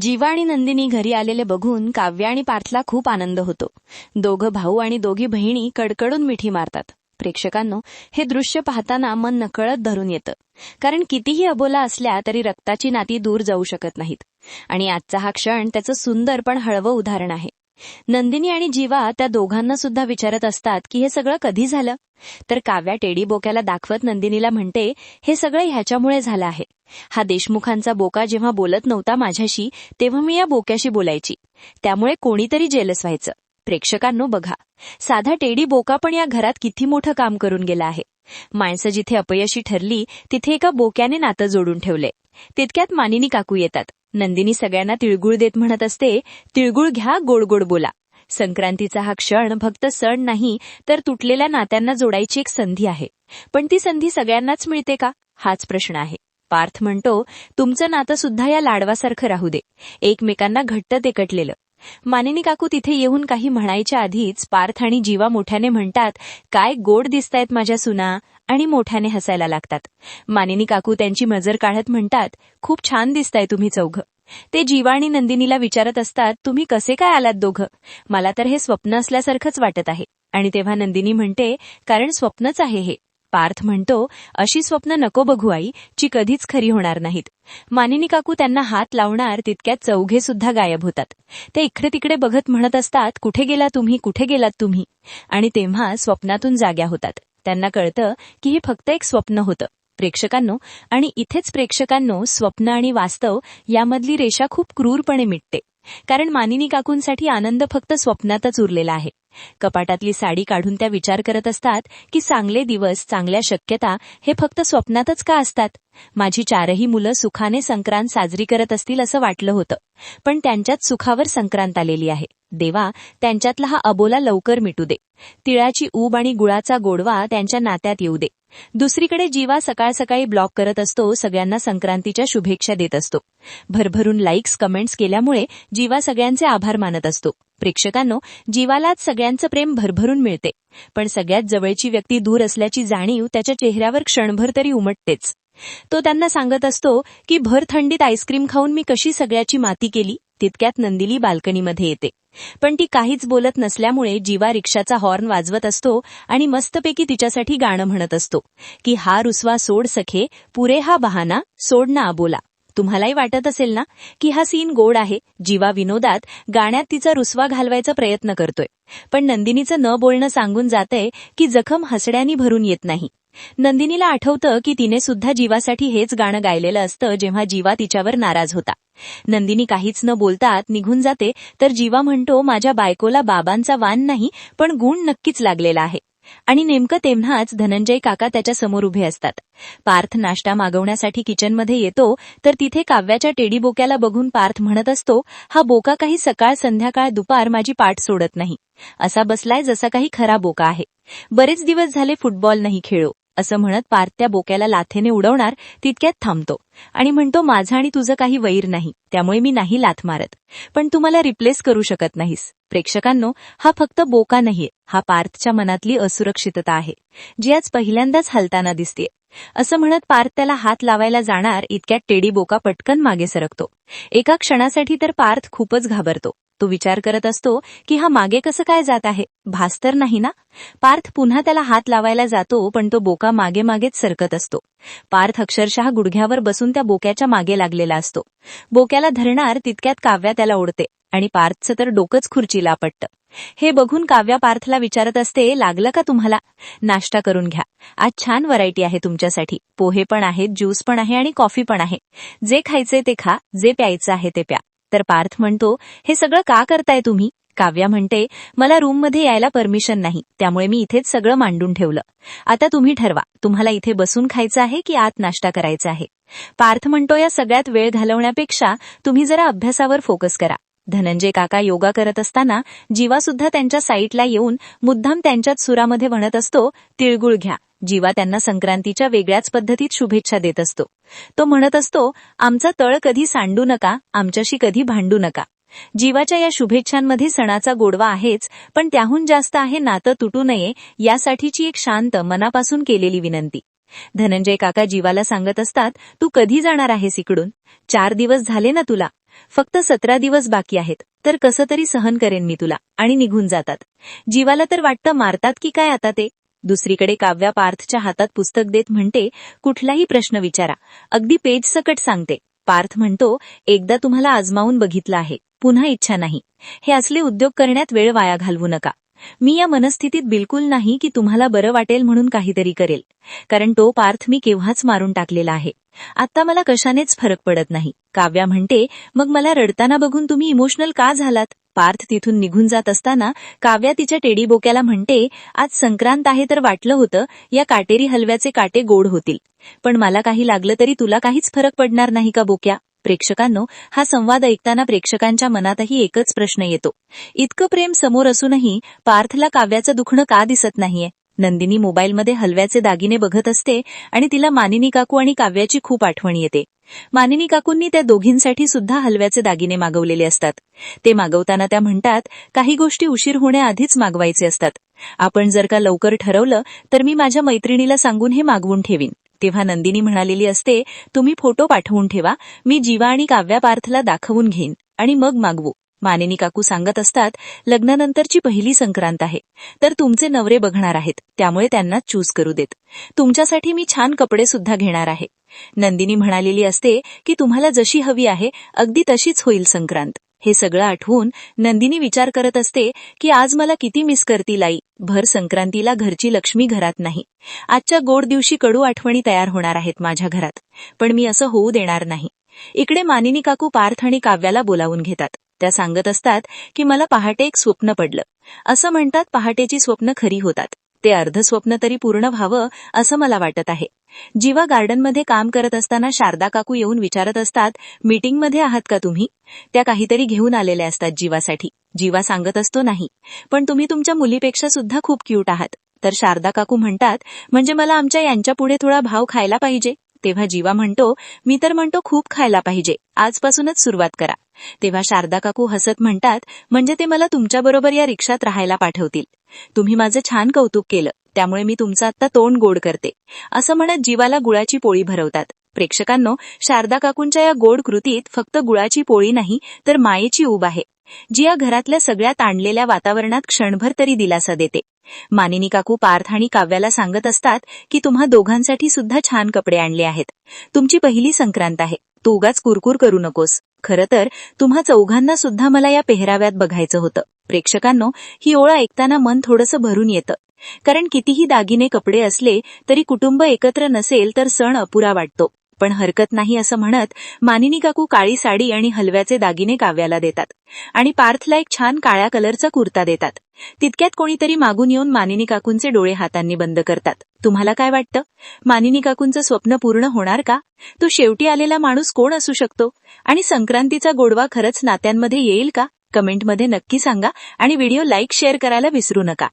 जीवा आणि नंदिनी घरी आलेले बघून काव्य आणि पार्थला खूप आनंद होतो. दोघं भाऊ आणि दोघी बहिणी कडकडून मिठी मारतात. प्रेक्षकांनो हे दृश्य पाहताना मन नकळत धरून येतं. कारण कितीही अबोला असल्या तरी रक्ताची नाती दूर जाऊ शकत नाहीत. आणि आजचा हा क्षण त्याचं सुंदर पण हळवं उदाहरण आहे. नंदिनी आणि जीवा त्या दोघांना सुद्धा विचारत असतात की हे सगळं कधी झालं? तर काव्या टेडी बोक्याला दाखवत नंदिनीला म्हणते हे सगळं ह्याच्यामुळे झालं आहे. हा देशमुखांचा बोका जेव्हा बोलत नव्हता माझ्याशी तेव्हा मी या बोक्याशी बोलायची. त्यामुळे कोणीतरी जेलस व्हायचं. प्रेक्षकांनो बघा साधा टेडी बोका पण या घरात किती मोठं काम करून गेला आहे. माणसं जिथे अपयशी ठरली तिथे एका बोक्याने नातं जोडून ठेवले. तितक्यात मानिनी काकू येतात. नंदिनी सगळ्यांना तिळगुळ देत म्हणत असते तिळगुळ घ्या गोड गोड बोला. संक्रांतीचा हा क्षण फक्त सण नाही तर तुटलेल्या नात्यांना जोडायची एक संधी आहे. पण ती संधी सगळ्यांनाच मिळते का? हाच प्रश्न आहे. पार्थ म्हणतो तुमचं नातं सुद्धा या लाडवासारखं राहू दे. एकमेकांना घट्ट तेकटलेलं मानिनी काकू तिथे येऊन काही म्हणायच्या आधीच पार्थ आणि जीवा मोठ्याने म्हणतात काय गोड दिसतायत माझ्या सुना आणि मोठ्याने हसायला लागतात. मानिनी काकू त्यांची मजर काढत म्हणतात खूप छान दिसताय तुम्ही चौघं. ते जीवा आणि नंदिनीला विचारत असतात तुम्ही कसे काय आलात दोघं? मला तर हे स्वप्न असल्यासारखंच वाटत आहे. आणि तेव्हा नंदिनी म्हणते कारण स्वप्नच आहे हे. पार्थ म्हणतो अशी स्वप्न नको बघू आई जी कधीच खरी होणार नाहीत. मानिनी काकू त्यांना हात लावणार तितक्यात चौघे सुद्धा गायब होतात. ते इकडे तिकडे बघत म्हणत असतात कुठे गेला तुम्ही कुठे गेलात तुम्ही? आणि तेव्हा स्वप्नातून जाग्या होतात. त्यांना कळतं की हे फक्त एक स्वप्न होतं. प्रेक्षकांनो आणि इथेच प्रेक्षकांनो स्वप्न आणि वास्तव यामधली रेषा खूप क्रूरपणे मिटते. कारण मानिनी काकूंसाठी आनंद फक्त स्वप्नातच उरलेला आहे. कपाटातली साडी काढून त्या विचार करत असतात की चांगले दिवस चांगल्या शक्यता हे फक्त स्वप्नातच का असतात? माझी चारही मुलं सुखाने संक्रांत साजरी करत असतील असं वाटलं होतं. पण त्यांच्यात सुखावर संक्रांत आलेली आहे. देवा त्यांच्यातला हा अबोला लवकर मिटू दे. तिळाची ऊब आणि गुळाचा गोडवा त्यांच्या नात्यात येऊ दे. दुसरीकडे जीवा सकाळ सकाळी ब्लॉग करत असतो सगळ्यांना संक्रांतीच्या शुभेच्छा देत असतो. भरभरून लाईक्स कमेंट्स केल्यामुळे जीवा सगळ्यांचे आभार मानत असतो. प्रेक्षकांनो जीवालाच सगळ्यांचं प्रेम भरभरून मिळते. पण सगळ्यात जवळची व्यक्ती दूर असल्याची जाणीव त्याच्या चेहऱ्यावर क्षणभर तरी उमटतेच. तो त्यांना सांगत असतो की भर थंडीत आईस्क्रीम खाऊन मी कशी सगळ्याची माती केली? तितक्यात नंदिनी बाल्कनीमध्ये येते. पण ती काहीच बोलत नसल्यामुळे जीवा रिक्षाचा हॉर्न वाजवत असतो आणि मस्तपैकी तिच्यासाठी गाणं म्हणत असतो की हा रुसवा सोड सखे पुरे हा बहाना सोड ना बोला तुम्हालाही वाटत असेल ना की हा सीन गोड आहे? जीवा विनोदात गाण्यात तिचा रुसवा घालवायचा प्रयत्न करतोय. पण नंदिनीचं न बोलणं सांगून जातंय की जखम हसड्यानी भरून येत नाही. नंदिनीला आठवतं की तिने सुद्धा जीवासाठी हेच गाणं गायलेलं असतं जेव्हा जीवा तिच्यावर नाराज होता. नंदिनी काहीच न बोलतात निघून जाते तर जीवा म्हणतो माझ्या बायकोला बाबांचा वान नाही पण गुण नक्कीच लागलेला आहे. आणि नेमकं तेव्हाच धनंजय काका त्याच्यासमोर उभे असतात. पार्थ नाश्ता मागवण्यासाठी किचनमध्ये येतो तर तिथे काव्याच्या टेडी बोक्याला बघून पार्थ म्हणत असतो हा बोका काही सकाळ संध्याकाळ दुपार माझी पाठ सोडत नाही. असा बसलाय जसा काही खरा बोका आहे. बरेच दिवस झाले फुटबॉल नाही खेळो. असं म्हणत पार्त्या बोक्याला लाथेने उडवणार तितक्यात थांबतो. आणि म्हणतो माझं आणि तुझं काही वैर नाही त्यामुळे मी नाही लाथ मारत. पण तू मला रिप्लेस करू शकत नाहीस. प्रेक्षकांनो हा फक्त बोका नाहीये. हा पार्थच्या मनातली असुरक्षितता आहे जी आज पहिल्यांदाच हलताना दिसते असं म्हणत पार्थ त्याला हात लावायला जाणार इतक्यात टेडी बोका पटकन मागे सरकतो. एका क्षणासाठी तर पार्थ खूपच घाबरतो. तो विचार करत असतो की हा मागे कसं काय जात आहे? भास तर नाही ना? पार्थ पुन्हा त्याला हात लावायला जातो पण तो बोका मागे मागेच सरकत असतो. पार्थ अक्षरशः गुडघ्यावर बसून त्या बोक्याच्या मागे लागलेला असतो. बोक्याला धरणार तितक्यात काव्या त्याला ओढते आणि पार्थचं तर डोकंच खुर्चीला आपटतं हे बघून काव्या पार्थला विचारत असते लागलं का तुम्हाला? नाश्ता करून घ्या. आज छान व्हरायटी आहे तुमच्यासाठी. पोहे पण आहेत ज्यूस पण आहे आणि कॉफी पण आहे. जे खायचे ते खा जे प्यायचं आहे ते प्या. तर पार्थ म्हणतो हे सगळं का करताय तुम्ही? काव्या म्हणते मला रूममध्ये यायला परमिशन नाही त्यामुळे मी इथेच सगळं मांडून ठेवलं. आता तुम्ही ठरवा तुम्हाला इथे बसून खायचं आहे की आत नाश्ता करायचा आहे? पार्थ म्हणतो या सगळ्यात वेळ घालवण्यापेक्षा तुम्ही जरा अभ्यासावर फोकस करा. धनंजय काका योगा करत असताना जीवा सुद्धा त्यांच्या साईटला येऊन मुद्दाम त्यांच्याच सुरामध्ये म्हणत असतो तिळगुळ घ्या. जीवा त्यांना संक्रांतीच्या वेगळ्याच पद्धतीत शुभेच्छा देत असतो. तो म्हणत असतो आमचा तळ कधी सांडू नका आमच्याशी कधी भांडू नका. जीवाच्या या शुभेच्छांमध्ये सणाचा गोडवा आहेच पण त्याहून जास्त आहे नातं तुटू नये यासाठीची एक शांत मनापासून केलेली विनंती. धनंजय काका जीवाला सांगत असतात तू कधी जाणार आहेस इकडून? चार दिवस झाले ना तुला. फक्त सतरा दिवस बाकी आहेत. तर कसं तरी सहन करेन मी तुला. आणि निघून जातात. जीवाला तर वाटतं मारतात की काय आता ते? दुसरीकडे काव्या पार्थच्या हातात पुस्तक देत म्हणते कुठलाही प्रश्न विचारा. अगदी पेज सकट सांगते. पार्थ म्हणतो एकदा तुम्हाला आजमावून बघितलं आहे. पुन्हा इच्छा नाही. हे असले उद्योग करण्यात वेळ वाया घालवू नका. मी या मनस्थितीत बिलकुल नाही की तुम्हाला बरं वाटेल म्हणून काहीतरी करेल. कारण तो पार्थ मी केव्हाच मारून टाकलेला आहे. आता मला कशानेच फरक पडत नाही. काव्या म्हणते मग मला रडताना बघून तुम्ही इमोशनल का झालात? पार्थ तिथून निघून जात असताना काव्या तिच्या टेडी बोक्याला म्हणते आज संक्रांत आहे तर वाटलं होतं या काटेरी हलव्याचे काटे गोड होतील. पण मला काही लागलं तरी तुला काहीच फरक पडणार नाही का बोक्या? प्रेक्षकांनो हा संवाद ऐकताना प्रेक्षकांच्या मनातही एकच प्रश्न येतो. इतकं प्रेम समोर असूनही पार्थला काव्याचं दुखणं का दिसत नाहीये? नंदिनी मोबाईलमध्ये हलव्याचे दागिने बघत असते आणि तिला मानिनी काकू आणि काव्याची खूप आठवण येते. मानिनी काकूंनी त्या दोघींसाठी सुद्धा हलव्याचे दागिने मागवलेले असतात. ते मागवताना त्या म्हणतात काही गोष्टी उशीर होण्याआधीच मागवायचे असतात. आपण जर का लवकर ठरवलं तर मी माझ्या मैत्रिणीला सांगून हे मागवून ठेवीन. तेव्हा नंदिनी म्हणालेली असते तुम्ही फोटो पाठवून ठेवा मी जीवा आणि काव्या पार्थला दाखवून घेईन आणि मग मागवू. मानिनी काकू सांगत असतात लग्नानंतरची पहिली संक्रांत आहे. तर तुमचे नवरे बघणार आहेत त्यामुळे त्यांना चूज करू देत. तुमच्यासाठी मी छान कपडे सुद्धा घेणार आहे. नंदिनी म्हणालेली असते की तुम्हाला जशी हवी आहे अगदी तशीच होईल संक्रांत. हे सगळं आठवून नंदिनी विचार करत असते की आज मला किती मिस करतील आई भर संक्रांतीला घरची लक्ष्मी घरात नाही. आजच्या गोड दिवशी कडू आठवणी तयार होणार आहेत माझ्या घरात. पण मी असं होऊ देणार नाही. इकडे मानिनी काकू पार्थ आणि काव्याला बोलावून घेतात. त्या सांगत असतात की मला पहाटे एक स्वप्न पडलं. असं म्हणतात पहाटेची स्वप्न खरी होतात. ते अर्धस्वप्न तरी पूर्ण व्हावं असं मला वाटत आहे. जीवा गार्डनमध्ये काम करत असताना शारदा काकू येऊन विचारत असतात मीटिंगमध्ये आहात का तुम्ही? त्या काहीतरी घेऊन आलेल्या असतात जीवासाठी. जीवा सांगत असतो नाही पण तुम्ही तुमच्या मुलीपेक्षा सुद्धा खूप क्यूट आहात. तर शारदा काकू म्हणतात म्हणजे मला आमच्या यांच्या पुढे थोडा भाव खायला पाहिजे? तेव्हा जीवा म्हणतो मी तर म्हणतो खूप खायला पाहिजे. आजपासूनच सुरुवात करा. तेव्हा शारदा काकू हसत म्हणतात म्हणजे ते मला तुमच्याबरोबर या रिक्षात राहायला पाठवतील. तुम्ही माझं छान कौतुक केलं. त्यामुळे मी तुमचं आता तोंड गोड करते. असं म्हणत जीवाला गुळाची पोळी भरवतात. प्रेक्षकांनो शारदा काकूंच्या या गोड कृतीत फक्त गुळाची पोळी नाही तर मायेची ऊब आहे जी या घरातल्या सगळ्यात आणलेल्या वातावरणात क्षणभर तरी दिलासा देते. मानिनी काकू पार्थ आणि काव्याला सांगत असतात की तुम्हा दोघांसाठी सुद्धा छान कपडे आणले आहेत. तुमची पहिली संक्रांत आहे. तू उगाच कुरकुर करू नकोस. खरं तर तुम्हा चौघांना सुद्धा मला या पेहराव्यात बघायचं होतं. प्रेक्षकांनो ही ओळ ऐकताना मन थोडंसं भरून येतं. कारण कितीही दागिने कपडे असले तरी कुटुंब एकत्र नसेल तर सण अपुरा वाटतो. पण हरकत नाही असं म्हणत मानिनी काकू काळी साडी आणि हलव्याचे दागिने काव्याला देतात आणि पार्थला एक छान काळ्या कलरचा कुर्ता देतात. तितक्यात कोणीतरी मागून येऊन मानिनी काकूंचे डोळे हातांनी बंद करतात. तुम्हाला काय वाटतं? मानिनी काकूंचं स्वप्न पूर्ण होणार का? तो शेवटी आलेला माणूस कोण असू शकतो? आणि संक्रांतीचा गोडवा खरंच नात्यांमध्ये येईल का? कमेंटमध्ये नक्की सांगा आणि व्हिडिओ लाईक शेअर करायला विसरू नका.